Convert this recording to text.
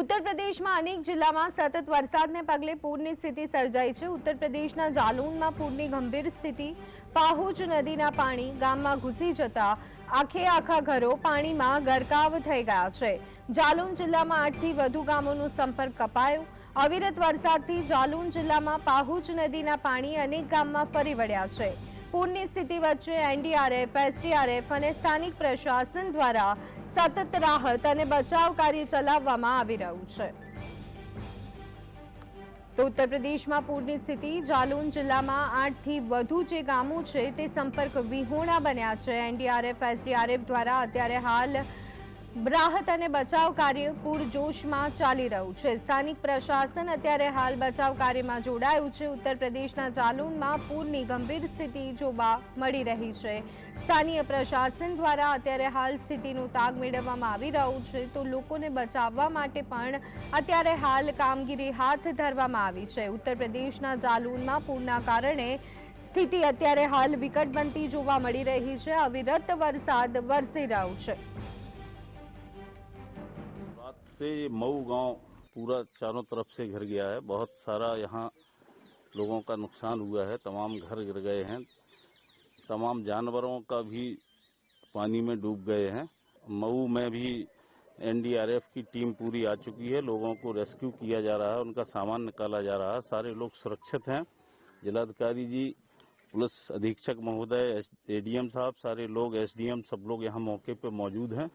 ઉત્તર પ્રદેશમાં અનેક જિલ્લામાં સતત વરસાદને પગલે પૂરની સ્થિતિ સર્જાઈ છે. ઉત્તર પ્રદેશના જાલૌનમાં પૂરની ગંભીર સ્થિતિ. પાહુજ નદીના પાણી ગામમાં ઘૂસી જતા આખે આખા ઘરો પાણીમાં ગરકાવ થઈ ગયા છે. જાલૌન જિલ્લામાં આઠથી વધુ ગામોનો સંપર્ક કપાયો. અવિરત વરસાદથી જાલૌન જિલ્લામાં પાહુજ નદીના પાણી અનેક ગામમાં ફરી વળ્યા છે. પૂરની સ્થિતિ વચ્ચે એનડીઆરએફ, એસડીઆરએફ અને સ્થાનિક પ્રશાસન દ્વારા સતત રાહત અને બચાવ કાર્ય ચલાવવામાં આવી રહ્યું છે. તો ઉત્તર પ્રદેશમાં પૂરની સ્થિતિ જાલૌન જિલ્લામાં આઠથી વધુ જે ગામો છે તે સંપર્ક વિહોણા બન્યા છે. એનડીઆરએફ, એસડીઆરએફ દ્વારા અત્યારે હાલ રાહત અને બચાવ કાર્ય પૂરજોશમાં ચાલી રહ્યું છે. સ્થાનિક પ્રશાસન અત્યારે હાલ બચાવ કાર્યમાં જોડાયું છે. ઉત્તર પ્રદેશના જાલૌનમાં પૂરની ગંભીર સ્થિતિ જોવા મળી રહી છે. સ્થાનીય પ્રશાસન દ્વારા અત્યારે હાલ સ્થિતિનું તાગ મેળવવામાં આવી રહ્યું છે. તો લોકોને બચાવવા માટે પણ અત્યારે હાલ કામગીરી હાથ ધરવામાં આવી છે. ઉત્તર પ્રદેશના જાલૌનમાં પૂરના કારણે સ્થિતિ અત્યારે હાલ વિકટ બનતી જોવા મળી રહી છે. અવિરત વરસાદ વરસી રહ્યો છે. से मऊ गाँव पूरा चारों तरफ़ से घिर गया है। बहुत सारा यहाँ लोगों का नुकसान हुआ है। तमाम घर गिर गए हैं। तमाम जानवरों का भी पानी में डूब गए हैं। मऊ में भी एनडीआरएफ की टीम पूरी आ चुकी है। लोगों को रेस्क्यू किया जा रहा है। उनका सामान निकाला जा रहा है। सारे लोग सुरक्षित हैं। जिलाधिकारी जी, पुलिस अधीक्षक महोदय एडीएम साहब, सारे लोग, एसडीएम सब लोग यहाँ मौके पर मौजूद हैं।